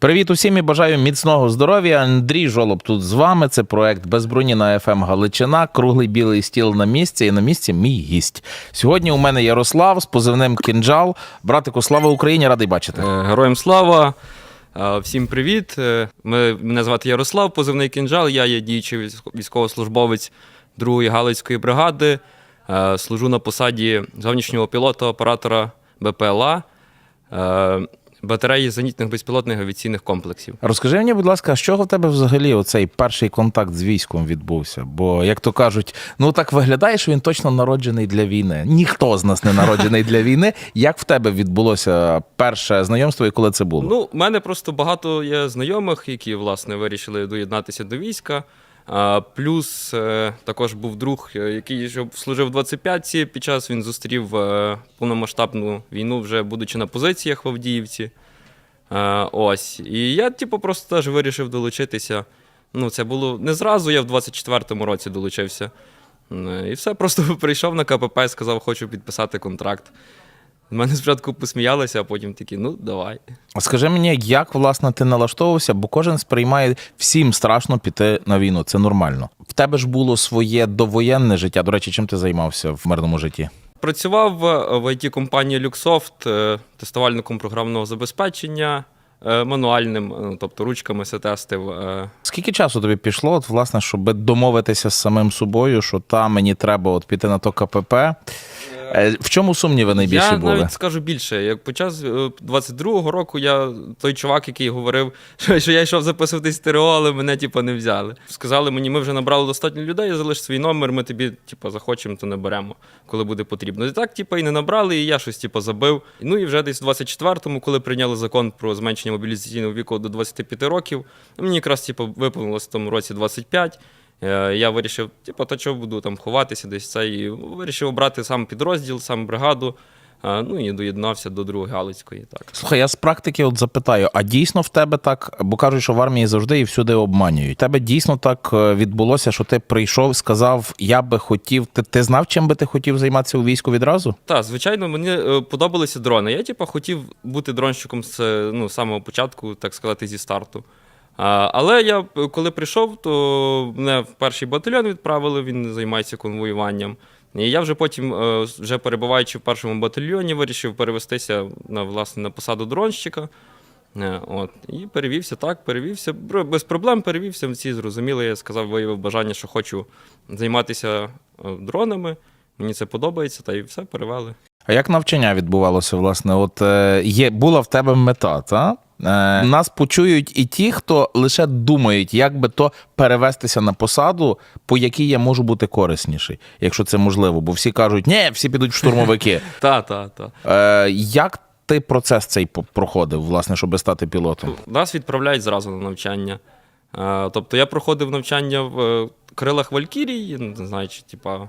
Привіт усім і бажаю міцного здоров'я. Андрій Жолоб тут з вами. Це проект без на ФМ Галичина. Круглий білий стіл на місці. І на місці мій гість. Сьогодні у мене Ярослав з позивним Кінджал. Братику, слава Україні! Радий бачити. Е, Героям слава! Е, Всім привіт! Е, мене звати Ярослав, позивний кінжал. Я є діючий військовослужбовець 2-ї Галицької бригади. Служу на посаді зовнішнього пілота оператора БПЛА батареї зенітних безпілотних авіаційних комплексів. Розкажи мені, будь ласка, з чого в тебе взагалі оцей перший контакт з військом відбувся? Бо, як то кажуть, ну так виглядає, що він точно народжений для війни. Ніхто з нас не народжений для війни. Як в тебе відбулося перше знайомство і коли це було? Ну, у мене просто багато є знайомих, які власне вирішили доєднатися до війська. Плюс е, також був друг, е, який служив в 25-ці. Під час він зустрів е, повномасштабну війну, вже будучи на позиціях в Авдіївці. Ось. І я, типу, просто теж вирішив долучитися. Ну, це було не зразу, я в 24-му році долучився. І все, просто прийшов на КПП і сказав, хочу підписати контракт. З мене спочатку посміялися, а потім такі, ну, давай. Скажи мені, як власне ти налаштовувався, бо кожен сприймає всім страшно піти на війну. Це нормально. В тебе ж було своє довоєнне життя. До речі, чим ти займався в мирному житті? Працював в- в IT-компанії Luxoft е, тестувальником програмного забезпечення, е, мануальним, е, тобто ручками все тестив. е. Скільки часу тобі пішло, от, власне, щоб домовитися з самим собою, що та мені треба от піти на то КПП? Е, В чому сумніви найбільші я були? навіть скажу більше. Як почав е, 22-го року, я той чувак, який говорив, що, що я йшов записуватись в ТРО, але мене типу, не взяли. Сказали мені, ми вже набрали достатньо людей, залиш свій номер, ми тобі типу, захочемо, то наберемо, коли буде потрібно. І так, типу, і не набрали, і я щось типу, забив. Ну і вже десь в 24-му, коли прийняли закон про зменшення мобілізаційного віку до 25 років, мені якраз типу, виповнилось в тому році 25. Е, Я вирішив, типу, та чого буду там ховатися десь це. І вирішив обрати сам підрозділ, сам бригаду. Ну і доєднався до другої Галицької. Так. Слухай, я з практики от запитаю: а дійсно в тебе так, бо кажуть, що в армії завжди і всюди обманюють. Тебе дійсно так е, відбулося, що ти прийшов, сказав, я би хотів. Ти, ти знав, чим би ти хотів займатися у війську відразу? Так, звичайно, мені е, подобалися дрони. Я, типу, хотів бути дронщиком з ну, самого початку, так сказати, зі старту. Але я, е, коли прийшов, то мене в перший батальйон відправили, він займається конвоюванням. І я вже потім, е, вже перебуваючи в першому батальйоні, вирішив перевестися на, власне, на посаду дронщика. Е, От. І перевівся так, перевівся. Без проблем перевівся. Всі зрозуміли, я сказав, виявив бажання, що хочу займатися е, дронами. Мені це подобається, та й все перевели. А як навчання відбувалося, власне? От е, є була в тебе мета, та? Е, нас почують і ті, хто лише думають, як би то перевестися на посаду, по якій я можу бути корисніший, якщо це можливо. Бо всі кажуть, ні, всі підуть в штурмовики. Та, та, та. Е, як ти процес цей проходив, власне, щоб стати пілотом? Нас відправляють зразу на навчання. Тобто я проходив навчання в крилах Валькірії, не знаю, чи типа.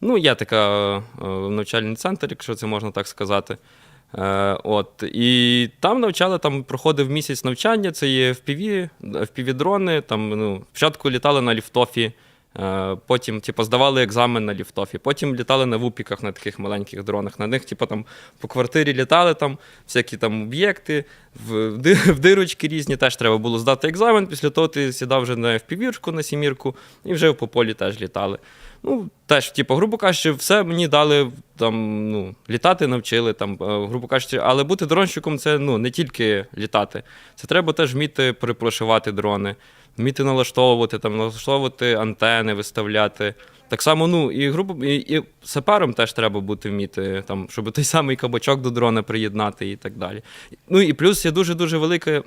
Ну, є така е, навчальний центр, якщо це можна так сказати. Е, От. І там навчали, там проходив місяць навчання, це є FPV, FPV-дрони. Там, ну, спочатку літали на ліфтофі, е, потім типу, здавали екзамен на ліфтофі, потім літали на вупіках на таких маленьких дронах. На них, типу, там по квартирі літали там всякі там об'єкти, в в дирочки різні. Теж треба було здати екзамен. Після того ти сідав вже на FPV-шку, на сімірку, і вже по полі теж літали. Ну, теж, типу, грубо кажучи, все мені дали там, ну, літати навчили, там, е, грубо кажучи, але бути дронщиком це ну, не тільки літати. Це треба теж вміти перепрошивати дрони, вміти налаштовувати, там, налаштовувати антени, виставляти. Так само, ну, і грубо і, і сапером теж треба бути вміти, там, щоб той самий кабачок до дрона приєднати і так далі. Ну і плюс є дуже-дуже велике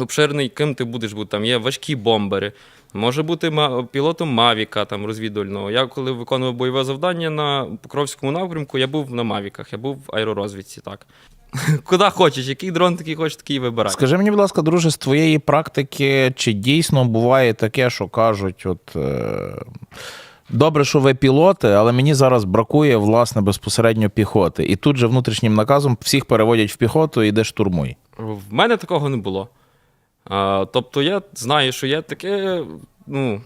обширний, ким ти будеш бути. Там є важкі бомбери. Може бути пілотом Мавіка там розвідувального. Я коли виконував бойове завдання на Покровському напрямку, я був на Мавіках, я був в аеророзвідці. Так. Куди хочеш, який дрон такий хочеш, такий і вибирай. Скажи мені, будь ласка, друже, з твоєї практики, чи дійсно буває таке, що кажуть, от. Е... Добре, що ви пілоти, але мені зараз бракує власне безпосередньо піхоти. І тут же внутрішнім наказом всіх переводять в піхоту і йде штурмуй. В мене такого не було. А, тобто я знаю, що є таке, ну,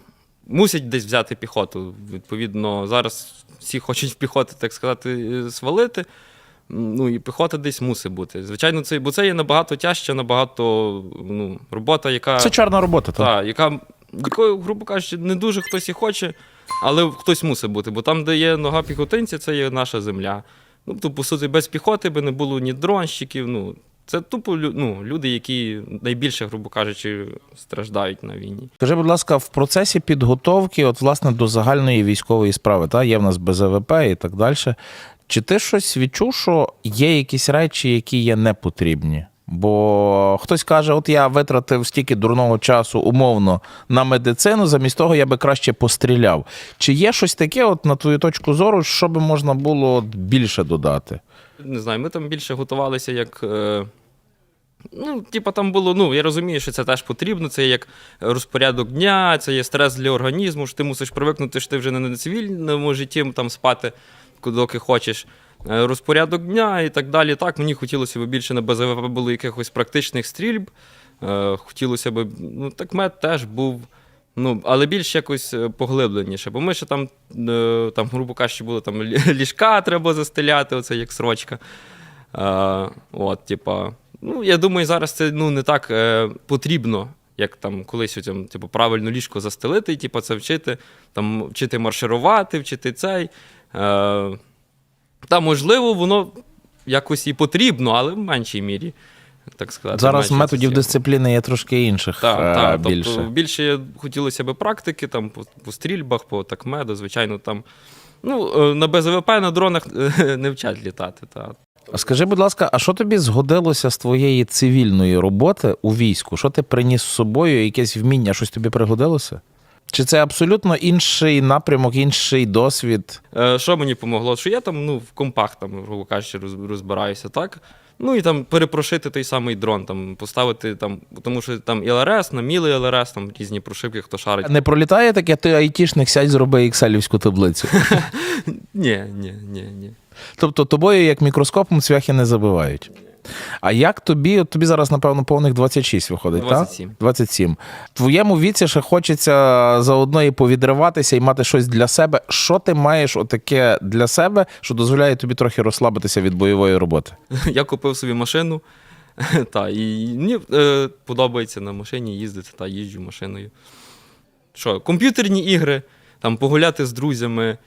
мусять десь взяти піхоту. Відповідно, зараз всі хочуть в піхоту, так сказати, свалити. Ну і піхота десь мусить бути. Звичайно, це, бо це є набагато тяжче, набагато ну, робота, яка. Це чорна робота. Так. Та, яка, якою, грубо кажучи, не дуже хтось і хоче, але хтось мусить бути. Бо там, де є нога піхотинця, це є наша земля. Ну, то, по суті, без піхоти би не було ні дронщиків. Ну, це тупо ну, люди, які найбільше, грубо кажучи, страждають на війні. Скажи, будь ласка, в процесі підготовки, от власне до загальної військової справи, та є в нас БЗВП і так далі. Чи ти щось відчув, що є якісь речі, які є непотрібні? Бо хтось каже, от я витратив стільки дурного часу умовно на медицину, замість того я би краще постріляв. Чи є щось таке, от на твою точку зору, що би можна було більше додати? Не знаю, ми там більше готувалися як. Е... Ну, типа, там було, ну, я розумію, що це теж потрібно. Це як розпорядок дня, це є стрес для організму, що ти мусиш привикнути, що ти вже не на цивільному житті там спати, доки хочеш. Е, Розпорядок дня і так далі. Так, мені хотілося б більше на БЗВП було якихось практичних стрільб. Е, Хотілося б, ну, так мед теж був. Ну, але більш якось е, поглибленіше. Бо ми ще там, там грубо кажучи, було там ліжка треба застеляти, оце як срочка. Е, от, типа, ну, я думаю, зараз це ну, не так е, потрібно, як там колись там, типу, правильно ліжко застелити, і типу, це вчити, там, вчити марширувати, вчити цей. Е, та, можливо, воно якось і потрібно, але в меншій мірі. Так сказати, Зараз менше методів це- дисципліни є трошки інших так, е, так, більше. Тобто більше хотілося б практики там, по, по стрільбах, по такмеду, звичайно, там. Ну, е, на БЗВП на дронах е, не вчать літати. Та. А Скажи, будь ласка, а що тобі згодилося з твоєї цивільної роботи у війську? Що ти приніс з собою? Якесь вміння, щось тобі пригодилося? Чи це абсолютно інший напрямок, інший досвід? Е, Що мені помогло? Що я там ну, в компах, там, грубо кажучи, розбираюся, так? Ну і там перепрошити той самий дрон, там, поставити там, тому що там і ЛРС, намілий ЛРС, там різні прошивки, хто шарить. Не пролітає таке, ти айтішник, сядь, зроби екселівську таблицю. Ні, ні, ні, ні. Тобто тобою, як мікроскопом, цвяхи не забивають. А як тобі, от тобі зараз, напевно, повних 26 виходить, 27. так? 27. В твоєму віці ще хочеться заодно і повідриватися і мати щось для себе. Що ти маєш отаке для себе, що дозволяє тобі трохи розслабитися від бойової роботи? Я купив собі машину. Та, і мені е, подобається на машині їздити та їжджу машиною. Що, комп'ютерні ігри, там погуляти з друзями,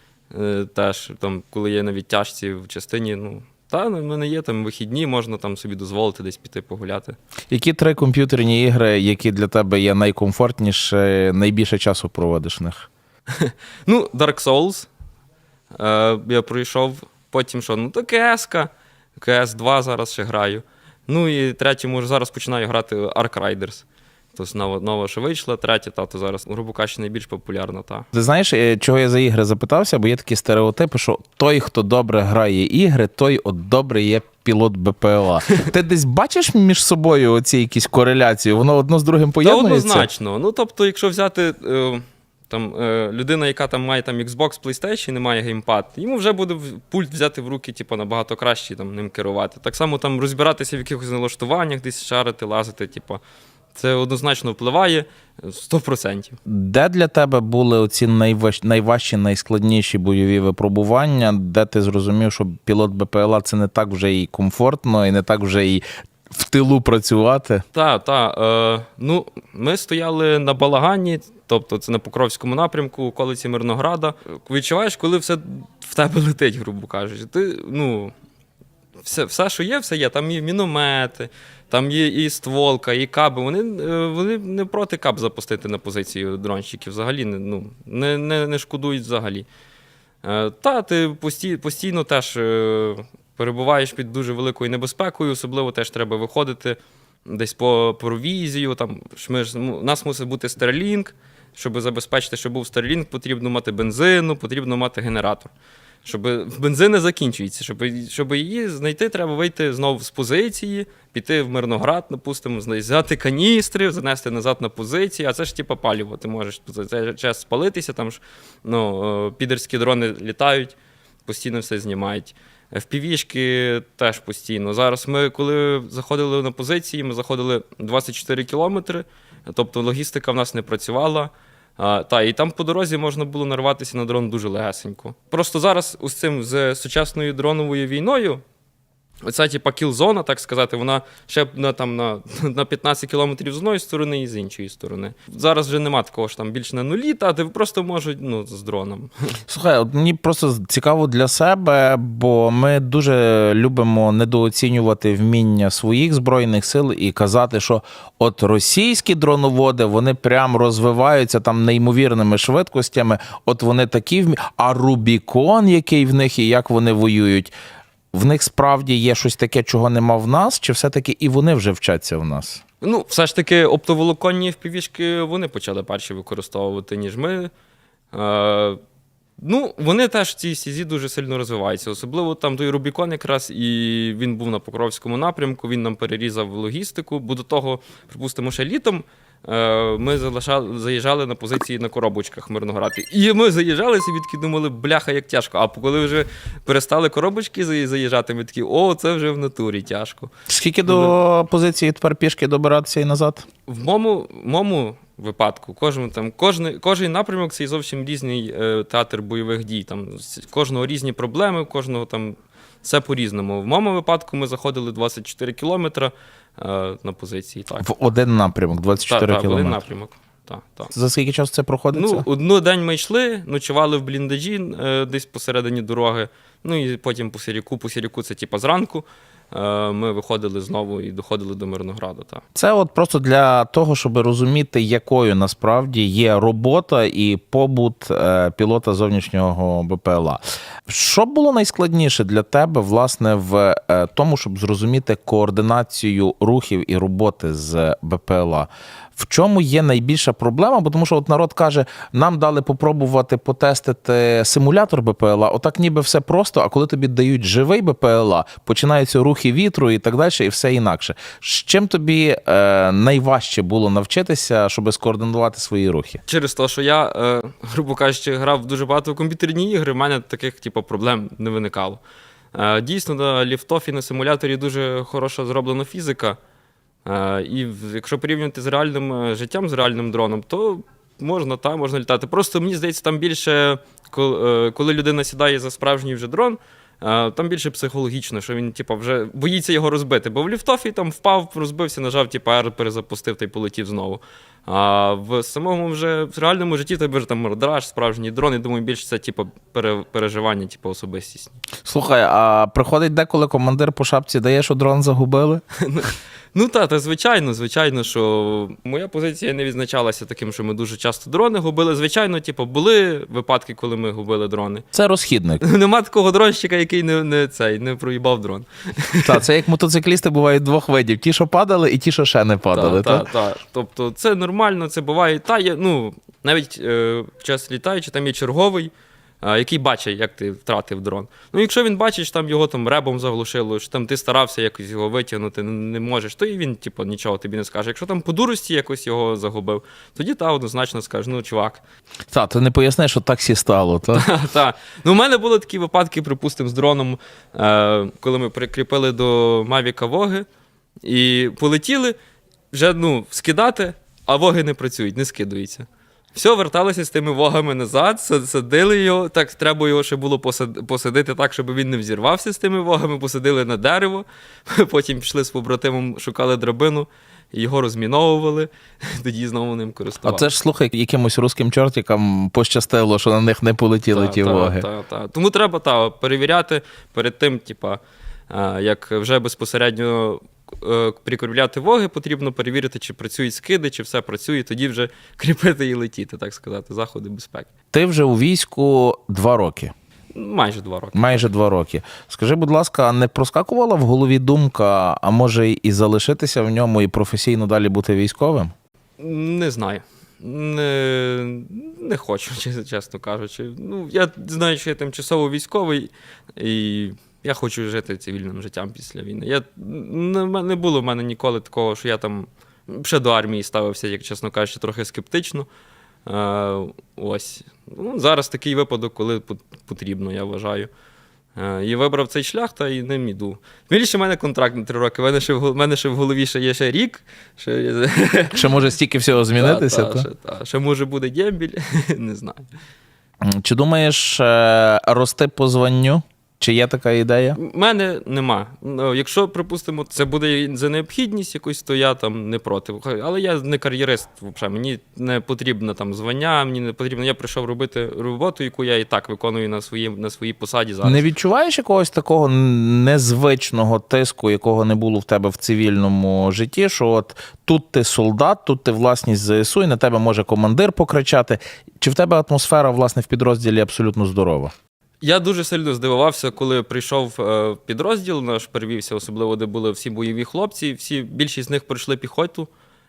теж, там, коли є на відтяжці в частині, ну, та, в мене є там вихідні, можна там собі дозволити десь піти погуляти. Які три комп'ютерні ігри, які для тебе є найкомфортніше, найбільше часу проводиш в них? Ну, Dark Souls. Е, я пройшов. Потім що? Ну, то КС, КС 2 зараз ще граю. Ну і третє, може, зараз починаю грати Ark Riders. Тобто нова, нова що вийшла, третя, та то зараз, грубо кажучи, найбільш популярна. Та. Ти знаєш, е, чого я за ігри запитався? Бо є такі стереотипи, що той, хто добре грає ігри, той от добре є пілот БПЛА. Ти десь бачиш між собою оці якісь кореляції? Воно одно з другим Та поєднується? однозначно. Ну, тобто, якщо взяти е, там, е, людина, яка там має там Xbox, PlayStation, не має геймпад, йому вже буде пульт взяти в руки, типу, набагато краще там, ним керувати. Так само там розбиратися в якихось налаштуваннях, десь шарити, лазити, типу, це однозначно впливає е, 100%. Де для тебе були оці найваж... найважчі, найскладніші бойові випробування, де ти зрозумів, що пілот БПЛА це не так вже і комфортно, і не так вже і в тилу працювати? Так, так. Е, ну, ми стояли на балагані, тобто це на Покровському напрямку, околиці Мирнограда. Відчуваєш, коли все в тебе летить, грубо кажучи. Ти, ну, все, все, що є, все є. Там є міномети, там є і стволка, і каби. Вони, е, вони не проти каб запустити на позицію дронщиків. Взагалі ну, не, не, не шкодують взагалі. Е, Та, ти пості, постійно теж е, перебуваєш під дуже великою небезпекою, особливо теж треба виходити десь по провізію. Там, ну, у нас мусить бути Starlink, щоб забезпечити, щоб був Starlink, потрібно мати бензину, потрібно мати генератор. Щоб бензин не закінчується. Щоб, щоб її знайти, треба вийти знову з позиції, піти в Мирноград, допустимо, зна- взяти каністри, занести назад на позиції. А це ж типа паліво. Ти можеш цей час спалитися, там ж ну, е, підерські дрони літають, постійно все знімають. FPV-шки теж постійно. Зараз ми, коли заходили на позиції, ми заходили 24 кілометри, тобто логістика в нас не працювала. Та, і там по дорозі можна було нарватися на дрон дуже легесенько. Просто зараз з цим з сучасною дроновою війною, Оця, типа, кіл-зона, так сказати, вона ще на, там, на, на 15 кілометрів з одної сторони і з іншої сторони. Зараз вже нема такого, що там більш на нулі, та ти просто можуть ну, з дроном. Слухай, от мені просто цікаво для себе, бо ми дуже любимо недооцінювати вміння своїх збройних сил і казати, що от російські дроноводи вони прям розвиваються там неймовірними швидкостями. От вони такі вмі... А Рубікон, який в них і як вони воюють. В них справді є щось таке, чого нема в нас, чи все-таки і вони вже вчаться в нас? Ну, все ж таки, оптоволоконні впівішки вони почали перші використовувати, ніж ми. Е, ну, вони теж в цій стізі дуже сильно розвиваються. Особливо там той Рубікон якраз, і він був на Покровському напрямку, він нам перерізав логістику, бо до того, припустимо, ще літом. е, Ми залишали, заїжджали на позиції на коробочках Мирноград. І ми заїжджали собі такі думали, бляха, як тяжко. А коли вже перестали коробочки заїжджати, ми такі, о, це вже в натурі тяжко. Скільки до позиції тепер пішки добиратися і назад? В моєму, в моєму випадку, кожен, там, кожен, кожен напрямок це зовсім різний е, театр бойових дій. Там, кожного різні проблеми, кожного там все по-різному. В моєму випадку ми заходили 24 кілометри е, на позиції. Так, В один напрямок, 24 так, так, в один напрямок. Так, так. За скільки часу це проходиться? Ну, одну день ми йшли, ночували в бліндажі е, десь посередині дороги. Ну і потім по Сіріку, по Сіріку це типа зранку. Е, ми виходили знову і доходили до Мирнограду. Та Це от просто для того, щоб розуміти, якою насправді є робота і побут е, пілота зовнішнього БПЛА. Що було найскладніше для тебе, власне, в е, тому, щоб зрозуміти координацію рухів і роботи з БПЛА? В чому є найбільша проблема? Бо тому що от народ каже, нам дали попробувати потестити симулятор БПЛА. Отак ніби все просто, а коли тобі дають живий БПЛА, починаються рухи вітру і так далі, і все інакше. З чим тобі е, найважче було навчитися, щоб скоординувати свої рухи? Через те, що я, е, грубо кажучи, грав дуже багато в комп'ютерні ігри, в мене таких типу, проблем не виникало. Е, дійсно, на ліфтофі на симуляторі дуже хороша зроблена фізика. Е, і якщо порівнювати з реальним е, життям, з реальним дроном, то можна та можна літати. Просто мені здається, там більше, е, коли людина сідає за справжній вже дрон. Там більше психологічно, що він типу, вже боїться його розбити. Бо в ліфтофі там впав, розбився, нажав, типу, R, перезапустив та й полетів знову. А в самому вже в реальному житті тебе ж там мордраж, справжній дрон. Я думаю, більше це типу, пере, переживання, типу, особистісні. Слухай, а приходить деколи командир по шапці дає, що дрон загубили? Ну та, та звичайно, звичайно, що моя позиція не відзначалася таким, що ми дуже часто дрони губили. Звичайно, типу, були випадки, коли ми губили дрони. Це розхідник. Нема такого дронщика, який не, не, цей, не проїбав дрон. Та, це як мотоциклісти бувають двох видів: ті, що падали, і ті, що ще не падали. Та, та? та, та. Тобто це нормально, це буває. Та є, ну, навіть е, час літаючи, там є черговий, е, який бачить, як ти втратив дрон. Ну, якщо він бачить, що там його там ребом заглушило, що там ти старався якось його витягнути, не, можеш, то і він, типу, нічого тобі не скаже. Якщо там по дурості якось його загубив, тоді та однозначно скаже, ну, чувак. Та, ти не поясниш, що таксі стало. Та? Та, та. Ну, у мене були такі випадки, припустимо, з дроном, е, коли ми прикріпили до Mavic Воги і полетіли вже ну, скидати, а воги не працюють, не скидуються. Все, верталися з тими вогами назад, садили його. Так треба його ще було посадити так, щоб він не взірвався з тими вогами, посадили на дерево. Потім пішли з побратимом, шукали драбину, його розміновували, тоді знову ним користувалися. А це ж слухай, якимось русським чортикам пощастило, що на них не полетіли Та, ті та, воги. Та, та. Тому треба та, перевіряти перед тим, типа, як вже безпосередньо прикріпляти воги, потрібно перевірити, чи працюють скиди, чи все працює, тоді вже кріпити і летіти, так сказати, заходи безпеки. Ти вже у війську два роки, Майже два роки. майже два роки. Скажи, будь ласка, а не проскакувала в голові думка, а може і залишитися в ньому і професійно далі бути військовим? Не знаю. Не, не хочу, чесно- чесно кажучи. Ну, я знаю, що я тимчасово військовий, і я хочу жити цивільним життям після війни. Я, не, не було в мене ніколи такого, що я там ще до армії ставився, як чесно кажучи, трохи скептично. Е, ось. Ну, зараз такий випадок, коли потрібно, я вважаю. Е, І вибрав цей шлях та і ним іду. Більше в мене контракт на три роки. В мене ще в, мене ще в голові ще є ще рік. Ще, Чи може стільки всього змінитися? та, та? Ще, та. ще може буде дембіль, не знаю. Чи думаєш е, рости по званню? Чи є така ідея? У мене нема. Ну, Якщо, припустимо, це буде за необхідність якусь, то я там не проти. Але я не кар'єрист, взагалі. Мені не потрібно там звання, мені не потрібно. Я прийшов робити роботу, яку я і так виконую на своїй, на своїй посаді зараз. Не відчуваєш якогось такого незвичного тиску, якого не було в тебе в цивільному житті? Що от тут ти солдат, тут ти власність ЗСУ, і на тебе може командир покричати. Чи в тебе атмосфера, власне, в підрозділі абсолютно здорова? Я дуже сильно здивувався, коли прийшов е, підрозділ наш перевівся, особливо де були всі бойові хлопці. Всі більшість з них пройшли піхоту.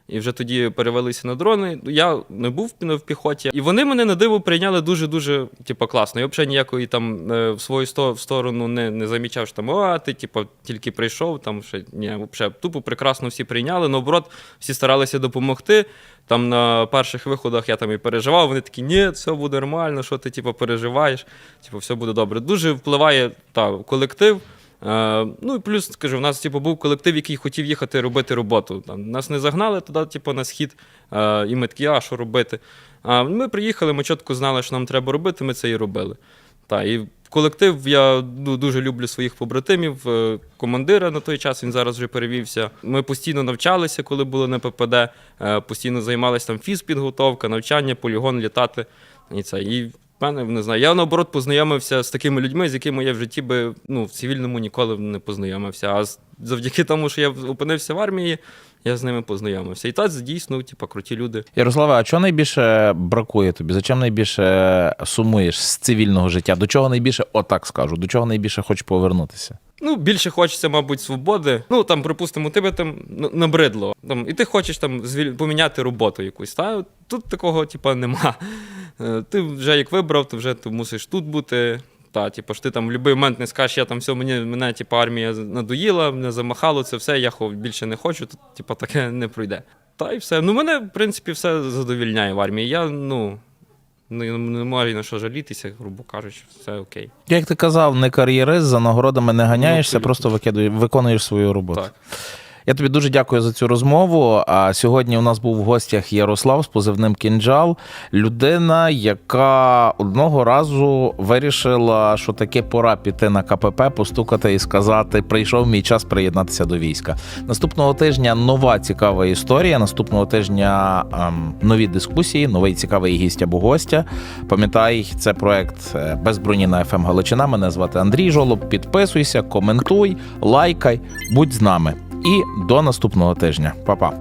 І вже тоді перевелися на дрони. Я не був в піхоті, і вони мене на диво прийняли дуже дуже типу, класно. Я взагалі ніякої там е, в свою сторону не, не замічав, що там а ти типу, тільки прийшов. Там ще ні, взагалі тупо прекрасно всі прийняли. Наоборот, всі старалися допомогти. Там на перших виходах я там і переживав. Вони такі, ні, все буде нормально, що ти типу, переживаєш, типу, все буде добре. Дуже впливає та, колектив. Е, ну і плюс, скажу, в нас типу, був колектив, який хотів їхати робити роботу. Там, нас не загнали туди, типу, на схід, е, і ми такі, а що робити? А ми приїхали, ми чітко знали, що нам треба робити, ми це і робили. Та, і колектив я ну, дуже люблю своїх побратимів. Е, Командира на той час він зараз вже перевівся. Ми постійно навчалися, коли були на ППД, постійно займалися там фізпідготовка, навчання, полігон літати. І це. І мене не знаю. Я наоборот познайомився з такими людьми, з якими я в житті би ну, в цивільному ніколи не познайомився. А завдяки тому, що я опинився в армії, я з ними познайомився. І так дійсно, типу, круті люди. Ярославе, а чого найбільше бракує тобі? За чим найбільше сумуєш з цивільного життя? До чого найбільше, отак скажу, до чого найбільше хочеш повернутися? Ну, більше хочеться, мабуть, свободи. Ну, там, припустимо, тебе там набридло. Там, і ти хочеш там звіль... поміняти роботу якусь. Та? Тут такого, типа, нема. Е, Ти вже як вибрав, то вже ти мусиш тут бути. Та, типу, ж ти там в будь-який момент не скажеш, я там все, мені, мене типу, армія надоїла, мене замахало, це все, я більше не хочу, то типу, таке не пройде. Та і все. Ну, мене, в принципі, все задовільняє в армії. Я, ну, не, не можу на що жалітися, грубо кажучи, все окей. Як ти казав, не кар'єрист, за нагородами не ганяєшся, абсолютно. просто викидуєш, виконуєш свою роботу. Так. Я тобі дуже дякую за цю розмову. А сьогодні у нас був в гостях Ярослав з позивним Кінджал, людина, яка одного разу вирішила, що таки пора піти на КПП, постукати і сказати: прийшов мій час приєднатися до війська. Наступного тижня нова цікава історія. Наступного тижня ем, нові дискусії, новий цікавий гість або гостя. Пам'ятай, це проект е, без броні на ФМ Галичина. Мене звати Андрій Жолоб. Підписуйся, коментуй, лайкай, будь з нами. І до наступного тижня. Па-па.